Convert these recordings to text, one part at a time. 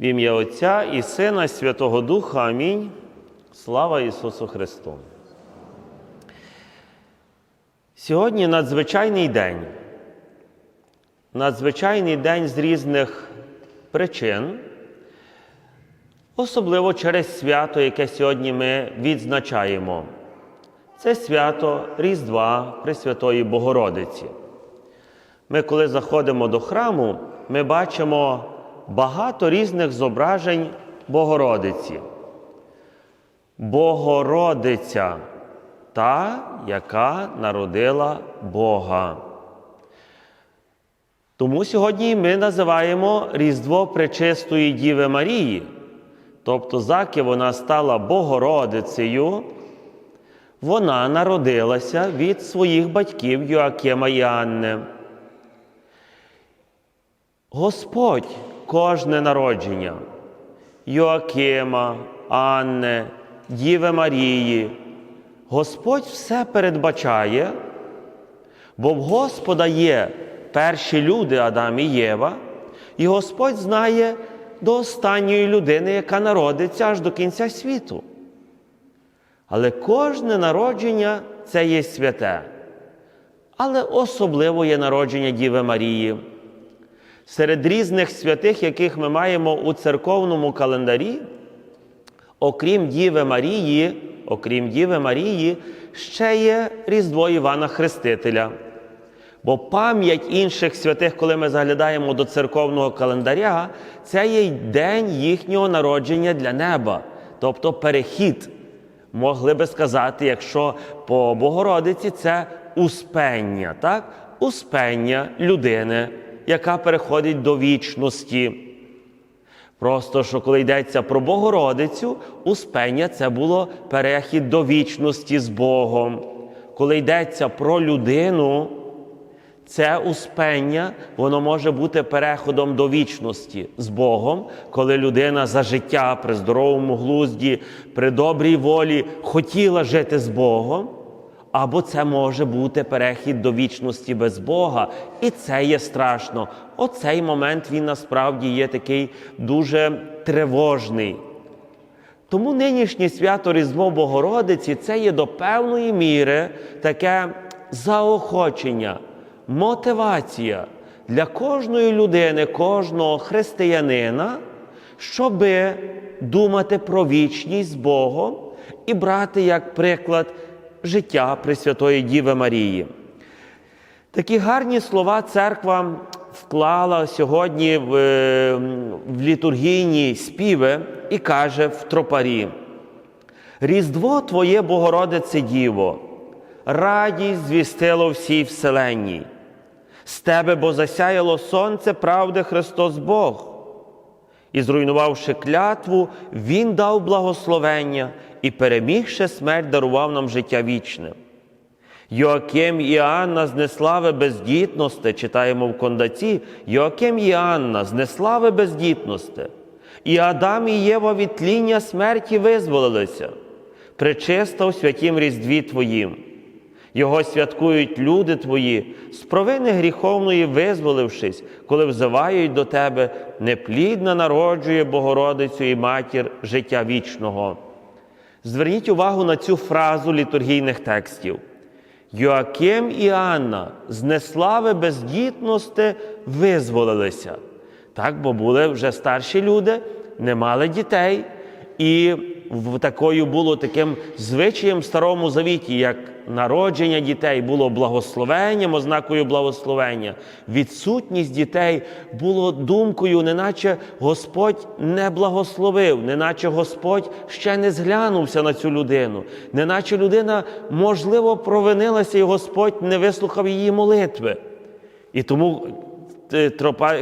В ім'я Отця і Сина, і Святого Духа. Амінь. Слава Ісусу Христу. Сьогодні надзвичайний день. Надзвичайний день з різних причин, особливо через свято, яке сьогодні ми відзначаємо. Це свято Різдва Пресвятої Богородиці. Ми, коли заходимо до храму, ми бачимо багато різних зображень Богородиці. Богородиця та, яка народила Бога. Тому сьогодні ми називаємо Різдво Пречистої Діви Марії. Тобто, заки вона стала Богородицею, вона народилася від своїх батьків Йоакима і Анни. Господь кожне народження Йоакима, Анни, Діви Марії. Господь все передбачає, бо в Господа є перші люди Адам і Єва, і Господь знає до останньої людини, яка народиться аж до кінця світу. Але кожне народження це є святе, але особливо є народження Діви Марії. Серед різних святих, яких ми маємо у церковному календарі, окрім Діви Марії, окрім Діви Марії, ще є Різдво Івана Хрестителя. Бо пам'ять інших святих, коли ми заглядаємо до церковного календаря, це є день їхнього народження для неба, тобто перехід. Могли би сказати, якщо по Богородиці це успення, так? успення людини, яка переходить до вічності. Просто що коли йдеться про Богородицю, успення це було перехід до вічності з Богом. Коли йдеться про людину, це успення, воно може бути переходом до вічності з Богом, коли людина за життя при здоровому глузді, при добрій волі хотіла жити з Богом. Або це може бути перехід до вічності без Бога, і це є страшно. Оцей момент він насправді є такий дуже тривожний. Тому нинішнє свято Різдво Богородиці це є до певної міри таке заохочення, мотивація для кожної людини, кожного християнина, щоби думати про вічність з Богом і брати як приклад життя Пресвятої Діви Марії. Такі гарні слова церква вклала сьогодні в, в літургійні співи і каже в тропарі: Різдво Твоє, Богородице Діво, радість звістило всій вселенній. З тебе, бо засяяло сонце правди Христос Бог. І, зруйнувавши клятву, Він дав благословення і, перемігши смерть, дарував нам життя вічне. Йоаким і Анна з неслави бездітності, читаємо в кондаці, Йоаким і Анна з неслави бездітності, і Адам і Єва від тління смерті визволилися, причиста у святім різдві Твоїм. Його святкують люди Твої, з провини гріховної визволившись, коли взивають до Тебе, неплідна народжує Богородицю і матір життя вічного. Зверніть увагу на цю фразу літургійних текстів. Йоаким і Анна з неслави бездітності визволилися. Так, бо були вже старші люди, не мали дітей, і такою було таким звичаєм в Старому Завіті, як народження дітей було благословенням, ознакою благословення. Відсутність дітей було думкою, неначе Господь не благословив, неначе Господь ще не зглянувся на цю людину, неначе людина, можливо, провинилася, і Господь не вислухав її молитви. І тому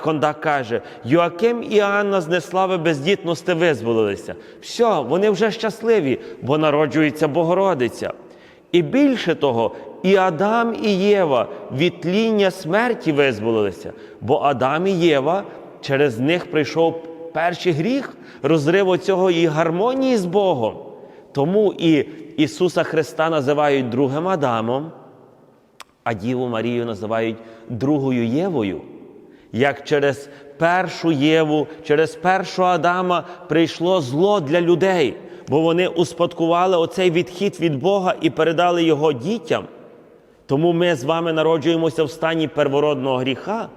Кондак каже, Йоаким і Анна з неслави бездітності визволилися. Все, вони вже щасливі, бо народжується Богородиця. І більше того, і Адам і Єва від тління смерті визволилися, бо Адам і Єва через них прийшов перший гріх, розрив цього і гармонії з Богом. Тому і Ісуса Христа називають другим Адамом, а Діву Марію називають другою Євою як через першу Єву, через першого Адама прийшло зло для людей, бо вони успадкували оцей відхід від Бога і передали його дітям. Тому ми з вами народжуємося в стані первородного гріха.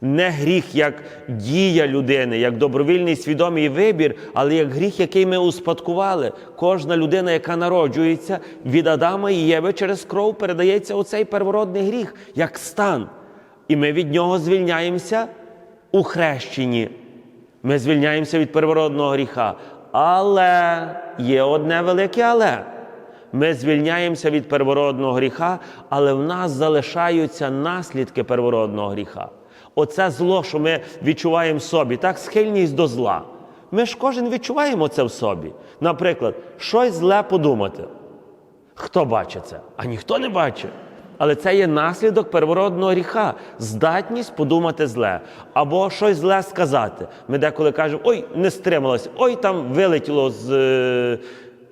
Не гріх як дія людини, як добровільний свідомий вибір, але як гріх, який ми успадкували. Кожна людина, яка народжується від Адама і Єви через кров, передається оцей первородний гріх, як стан. І ми від нього звільняємося у хрещенні. Ми звільняємося від первородного гріха. Але є одне велике але. Ми звільняємося від первородного гріха, але в нас залишаються наслідки первородного гріха. Оце зло, що ми відчуваємо в собі, так, схильність до зла. Ми ж кожен відчуваємо це в собі. Наприклад, щось зле подумати. Хто бачить це? А ніхто не бачить. Але це є наслідок первородного гріха, здатність подумати зле, або щось зле сказати. Ми деколи кажемо, ой, не стрималося, ой, там вилетіло з. е,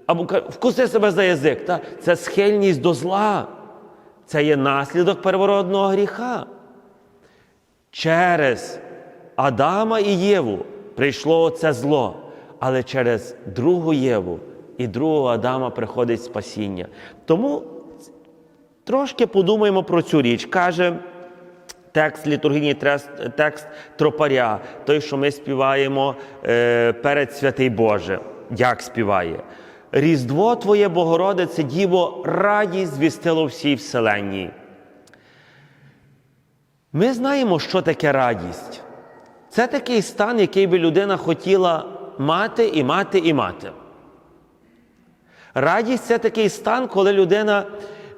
Або вкуси себе за язик. Та? Це схильність до зла. Це є наслідок первородного гріха. Через Адама і Єву прийшло це зло, але через другу Єву і другого Адама приходить спасіння. Тому трошки подумаємо про цю річ. Каже текст літургійний текст тропаря, той, що ми співаємо е, перед святий Боже. Як співає? Різдво Твоє, Богородице, Діво, радість звістило всій вселенній. Ми знаємо, що таке радість. Це такий стан, який би людина хотіла мати і мати і мати. Радість це такий стан, коли людина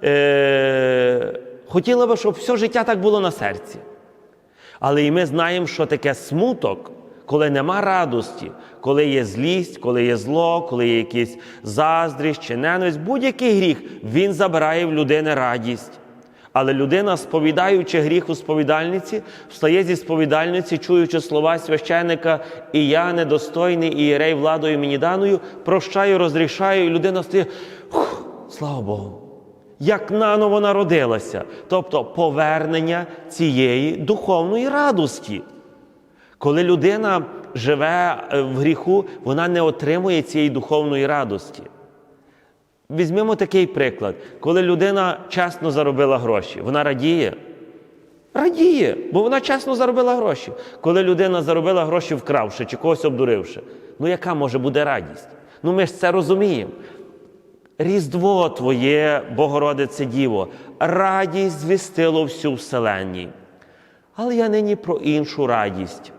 е, хотіла би, щоб все життя так було на серці. Але і ми знаємо, що таке смуток, коли нема радості, коли є злість, коли є зло, коли є якийсь заздрість чи ненависть, будь-який гріх, він забирає в людини радість. Але людина, сповідаючи гріх у сповідальниці, встає зі сповідальниці, чуючи слова священника, і я недостойний ієрей владою мені даною, прощаю, розрішаю, і людина стає, «Хух, слава Богу, як наново народилася. Тобто повернення цієї духовної радості. Коли людина живе е, в гріху, вона не отримує цієї духовної радості. Візьмемо такий приклад, коли людина чесно заробила гроші, вона радіє. Радіє, бо вона чесно заробила гроші. Коли людина заробила гроші, вкравши чи когось обдуривши, ну яка може бути радість? Ну ми ж це розуміємо. Різдво Твоє, Богородице Діво, радість звістило всю вселенні. Але я нині про іншу радість.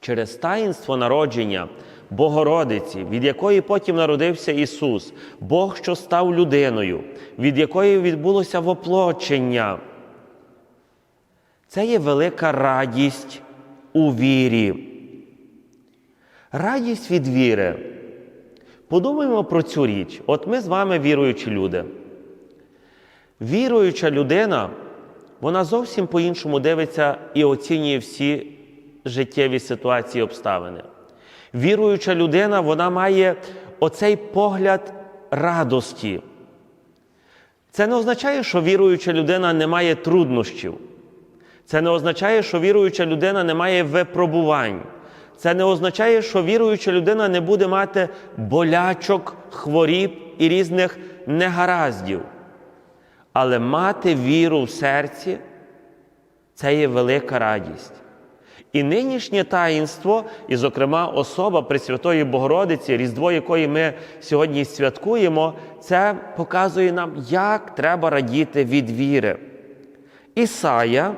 Через таїнство народження Богородиці, від якої потім народився Ісус, Бог, що став людиною, від якої відбулося воплочення. Це є велика радість у вірі. Радість від віри. Подумаємо про цю річ. От ми з вами віруючі люди. Віруюча людина, вона зовсім по-іншому дивиться і оцінює всі життєві ситуації обставини. Віруюча людина, вона має оцей погляд радості. Це не означає, що віруюча людина не має труднощів. Це не означає, що віруюча людина не має випробувань. Це не означає, що віруюча людина не буде мати болячок, хворіб і різних негараздів. Але мати віру в серці це є велика радість. І нинішнє таїнство, і, зокрема, особа Пресвятої Богородиці, Різдво, якої ми сьогодні святкуємо, це показує нам, як треба радіти від віри. Ісая,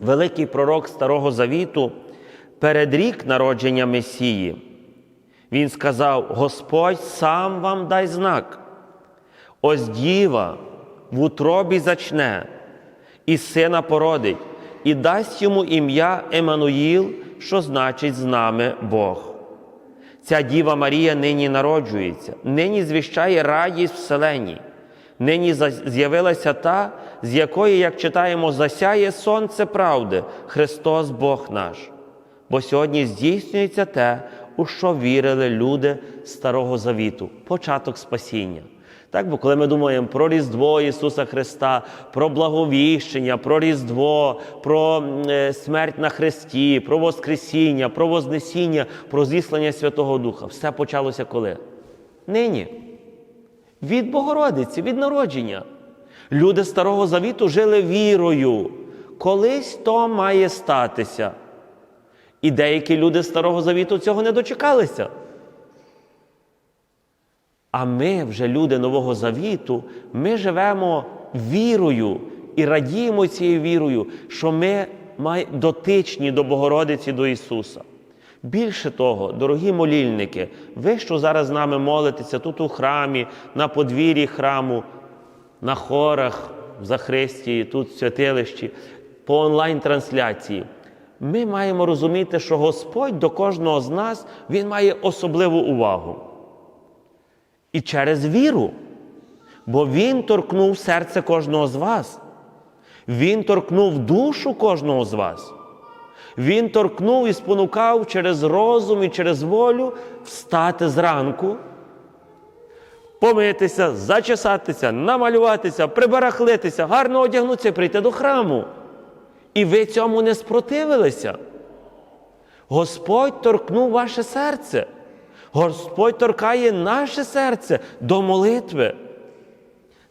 великий пророк Старого Завіту, передрік народження Месії. Він сказав: Господь сам вам дай знак. Ось діва в утробі зачне, і сина породить, і дасть йому ім'я Еммануїл, що значить з нами Бог. Ця Діва Марія нині народжується, нині звіщає радість вселеній. Нині з'явилася та, з якої, як читаємо, засяє сонце правди, Христос Бог наш. Бо сьогодні здійснюється те, у що вірили люди Старого Завіту, початок спасіння. Так, бо коли ми думаємо про Різдво Ісуса Христа, про благовіщення, про Різдво, про е, смерть на Христі, про Воскресіння, про Вознесіння, про зіслання Святого Духа, все почалося коли? Нині. Від Богородиці, від народження. Люди Старого Завіту жили вірою. Колись то має статися. І деякі люди Старого Завіту цього не дочекалися. А ми, вже люди Нового Завіту, ми живемо вірою і радіємо цією вірою, що ми дотичні до Богородиці, до Ісуса. Більше того, дорогі молільники, ви, що зараз з нами молитеся тут у храмі, на подвір'ї храму, на хорах, в Захристії, тут в святилищі, по онлайн-трансляції. Ми маємо розуміти, що Господь до кожного з нас Він має особливу увагу. І через віру. Бо Він торкнув серце кожного з вас. Він торкнув душу кожного з вас. Він торкнув і спонукав через розум і через волю встати зранку, помитися, зачесатися, намалюватися, прибарахлитися, гарно одягнутися і прийти до храму. І ви цьому не спротивилися. Господь торкнув ваше серце. Господь торкає наше серце до молитви.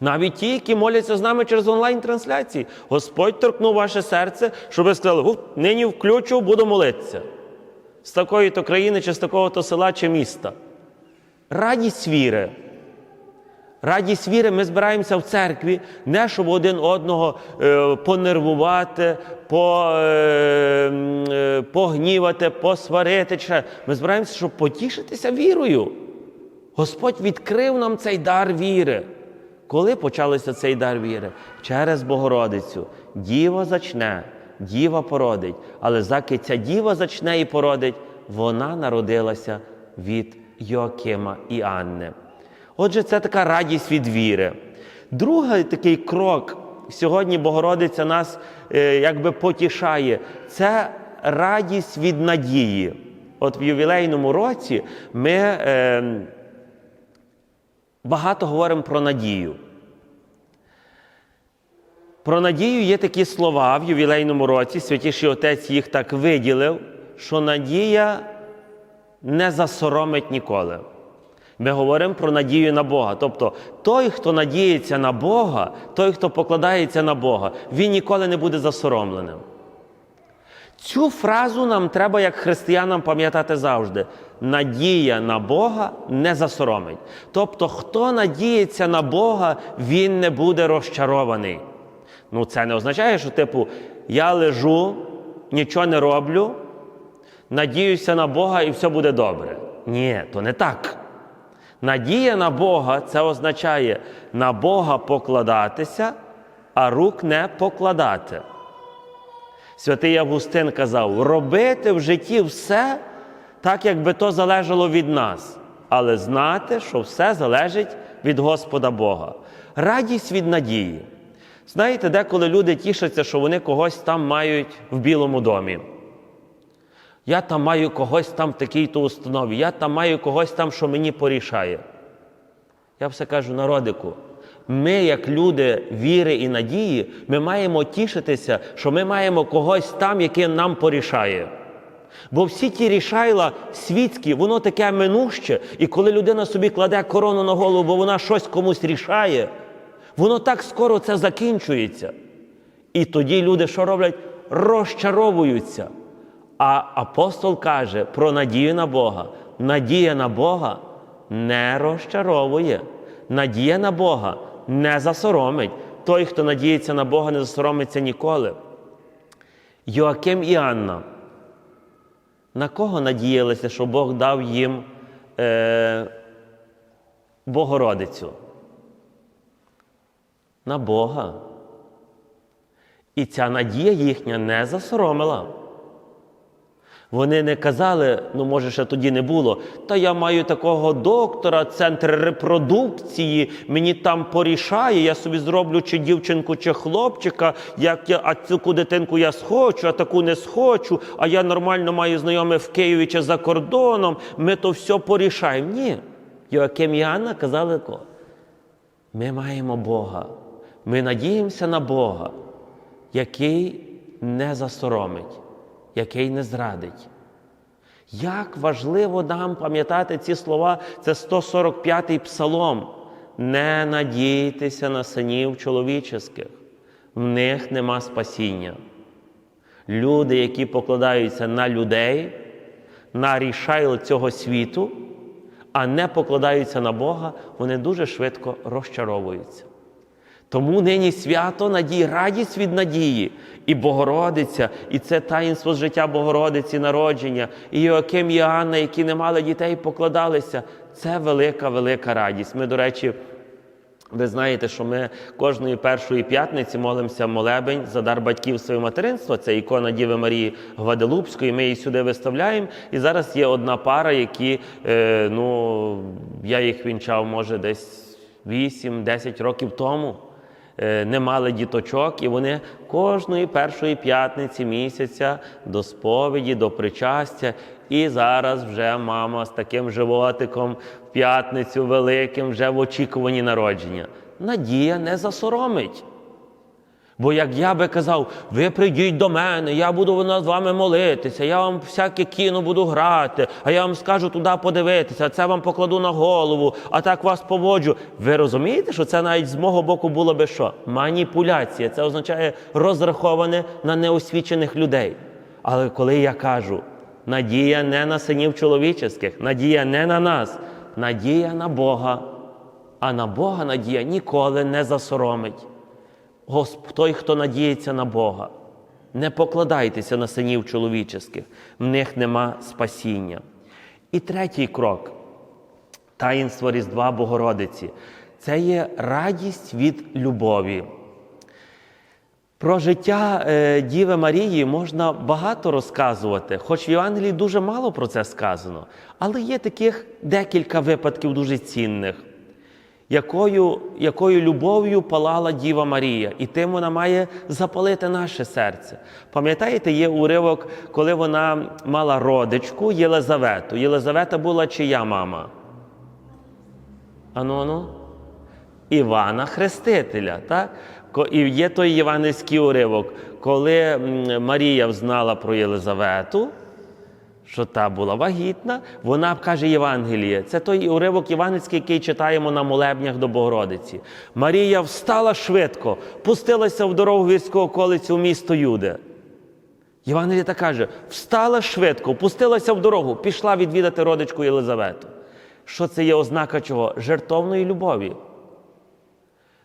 Навіть ті, які моляться з нами через онлайн-трансляції, Господь торкнув ваше серце, щоб ви сказали, нині включу, буду молитися. З такої то країни, чи з такого то села чи міста. Радість віри. Радість віри, ми збираємося в церкві, не щоб один одного е, понервувати, по, е, е, погнівати, посварити. Ми збираємося, щоб потішитися вірою. Господь відкрив нам цей дар віри. Коли почався цей дар віри? Через Богородицю. Діва зачне, діва породить. Але заки ця діва зачне і породить, вона народилася від Йоакима і Анни. Отже, це така радість від віри. Другий такий крок, сьогодні Богородиця нас е, якби потішає, це радість від надії. От в ювілейному році ми е, багато говоримо про надію. Про надію є такі слова в ювілейному році, святіший Отець їх так виділив, що надія не засоромить ніколи. Ми говоримо про надію на Бога. Тобто той, хто надіється на Бога, той, хто покладається на Бога, він ніколи не буде засоромленим. Цю фразу нам треба, як християнам, пам'ятати завжди. Надія на Бога не засоромить. Тобто, хто надіється на Бога, він не буде розчарований. Ну, це не означає, що, типу, я лежу, нічого не роблю, надіюся на Бога і все буде добре. Ні, то не так. Надія на Бога це означає на Бога покладатися, а рук не покладати. Святий Августин казав, робити в житті все так, якби то залежало від нас, але знати, що все залежить від Господа Бога. Радість від надії. Знаєте, деколи люди тішаться, що вони когось там мають в Білому домі. Я там маю когось там в такій-то установі, я там маю когось там, що мені порішає. Я все кажу, народику, ми, як люди віри і надії, ми маємо тішитися, що ми маємо когось там, який нам порішає. Бо всі ті рішайла світські, воно таке минуще, і коли людина собі кладе корону на голову, бо вона щось комусь рішає, воно так скоро це закінчується. І тоді люди що роблять? Розчаровуються. А апостол каже про надію на Бога. Надія на Бога не розчаровує. Надія на Бога не засоромить. Той, хто надіється на Бога, не засоромиться ніколи. Йоаким і Анна. На кого надіялися, що Бог дав їм е, Богородицю? На Бога. І ця надія їхня не засоромила. Вони не казали, ну може ще тоді не було, та я маю такого доктора, центр репродукції, мені там порішає, я собі зроблю чи дівчинку, чи хлопчика, як я, а таку дитинку я схочу, а таку не схочу, а я нормально маю знайомих в Києві чи за кордоном, ми то все порішаємо. Ні. Йоаким і Анна казали такого. Ми маємо Бога. Ми надіємося на Бога, який не засоромить, який не зрадить. Як важливо нам пам'ятати ці слова, це 145-й псалом. Не надійтеся на синів чоловічих, в них нема спасіння. Люди, які покладаються на людей, на рішайл цього світу, а не покладаються на Бога, вони дуже швидко розчаровуються. Тому нині свято надії, радість від надії, і Богородиця, і це таїнство життя Богородиці, народження, і Йоаким і Анна, які не мали дітей, покладалися. Це велика, велика радість. Ми, до речі, ви знаєте, що ми кожної першої п'ятниці молимося молебень за дар батьків своє материнство. Це ікона Діви Марії Гваделупської. Ми її сюди виставляємо. І зараз є одна пара, які е, ну я їх вінчав, може, десь 8-10 років тому. Е, Не мали діточок, і вони кожної першої п'ятниці місяця до сповіді, до причастя. І зараз вже мама з таким животиком в п'ятницю великим, вже в очікуванні народження. Надія не засоромить. Бо як я би казав, ви прийдіть до мене, я буду над вами молитися, я вам всяке кіно буду грати, а я вам скажу туди подивитися, це вам покладу на голову, а так вас поводжу. Ви розумієте, що це навіть з мого боку було би що? Маніпуляція. Це означає розраховане на неосвічених людей. Але коли я кажу, надія не на синів чоловічих, надія не на нас, надія на Бога, а на Бога надія ніколи не засоромить. Госп... той, хто надіється на Бога, не покладайтеся на синів чоловічих, в них нема спасіння. І третій крок таїнство Різдва Богородиці це є радість від любові. Про життя е, Діви Марії можна багато розказувати, хоч в Євангелії дуже мало про це сказано. Але є таких декілька випадків дуже цінних якою, якою любов'ю палала Діва Марія, і тим вона має запалити наше серце. Пам'ятаєте, є уривок, коли вона мала родичку Єлизавету. Єлизавета була чия мама? Ану, ану? Івана Хрестителя. Так? І є той євангельський уривок, коли Марія взнала про Єлизавету, що та була вагітна, вона каже Євангеліє. Це той уривок євангельський, який читаємо на молебнях до Богородиці. Марія встала швидко, пустилася в дорогу гірського околицю в місто Юде. Євангеліє так каже: встала швидко, пустилася в дорогу, пішла відвідати родичку Єлизавету. Що це є ознака чого? Жертовної любові.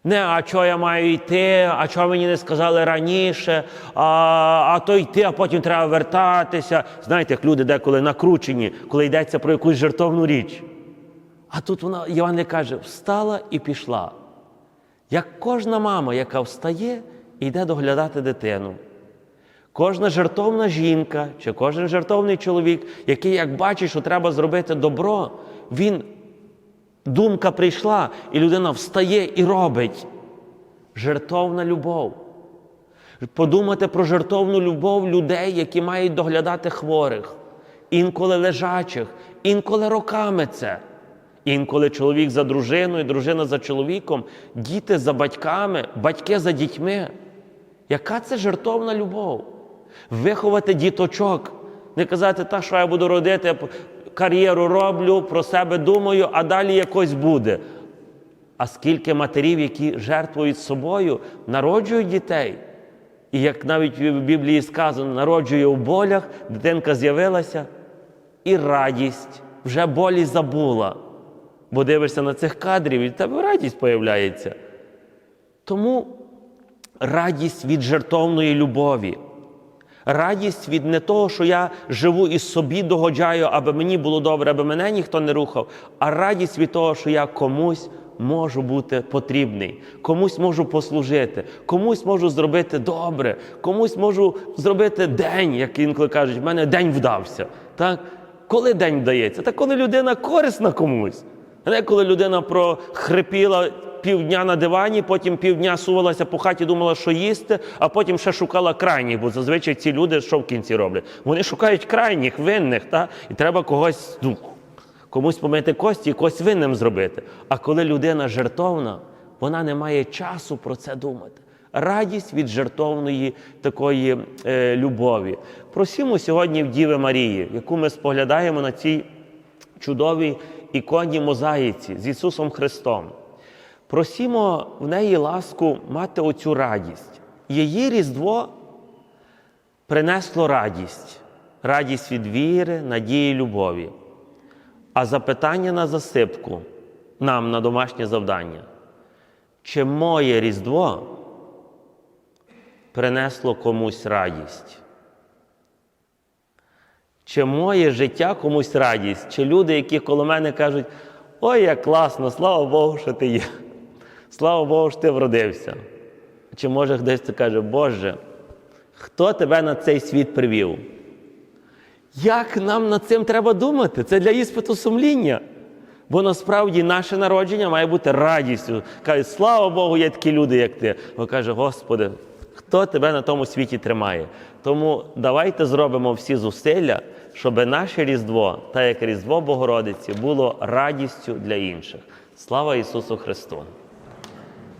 Не, а чого я маю йти, а чого мені не сказали раніше, а, а то йти, а потім треба вертатися. Знаєте, як люди деколи накручені, коли йдеться про якусь жертовну річ. А тут вона, Іван каже, встала і пішла. Як кожна мама, яка встає йде доглядати дитину. Кожна жертовна жінка чи кожен жертовний чоловік, який, як бачить, що треба зробити добро, він Думка прийшла, і людина встає і робить. Жертовна любов. Подумати про жертовну любов людей, які мають доглядати хворих, інколи лежачих, інколи роками це. Інколи чоловік за дружиною, дружина за чоловіком, діти за батьками, батьки за дітьми. Яка це жертовна любов? Виховати діточок, не казати, та що я буду родити, кар'єру роблю, про себе думаю, а далі якось буде. А скільки матерів, які жертвують собою, народжують дітей. І як навіть в Біблії сказано, народжує у болях, дитинка з'явилася, і радість вже болі забула. Бо дивишся на цих кадрів, і в тебе радість появляється. Тому радість від жертовної любові. Радість від не того, що я живу і собі догоджаю, аби мені було добре, аби мене ніхто не рухав, а радість від того, що я комусь можу бути потрібний, комусь можу послужити, комусь можу зробити добре, комусь можу зробити день, як інколи кажуть, в мене день вдався. Так? Коли день вдається? Та коли людина корисна комусь. А не коли людина прохрипіла півдня на дивані, потім півдня сувалася по хаті, думала, що їсти, а потім ще шукала крайніх, бо зазвичай ці люди що в кінці роблять? Вони шукають крайніх, винних, та? і треба когось, ну, комусь помити кості і когось винним зробити. А коли людина жертовна, вона не має часу про це думати. Радість від жертовної такої е, любові. Просімо сьогодні в Діви Марії, яку ми споглядаємо на цій чудовій іконі мозаїці з Ісусом Христом. Просімо в неї ласку мати оцю радість. Її Різдво принесло радість, радість від віри, надії, любові. А запитання на засипку нам на домашнє завдання. Чи моє Різдво принесло комусь радість? Чи моє життя комусь радість? Чи люди, які коло мене кажуть, ой, як класно, слава Богу, що ти є. Слава Богу, що ти вродився. Чи може хтось каже, Боже, хто тебе на цей світ привів? Як нам над цим треба думати? Це для іспиту сумління. Бо насправді наше народження має бути радістю. Кажуть, слава Богу, є такі люди, як ти. Бо каже, Господи, хто тебе на тому світі тримає? Тому давайте зробимо всі зусилля, щоб наше Різдво, так як Різдво Богородиці, було радістю для інших. Слава Ісусу Христу!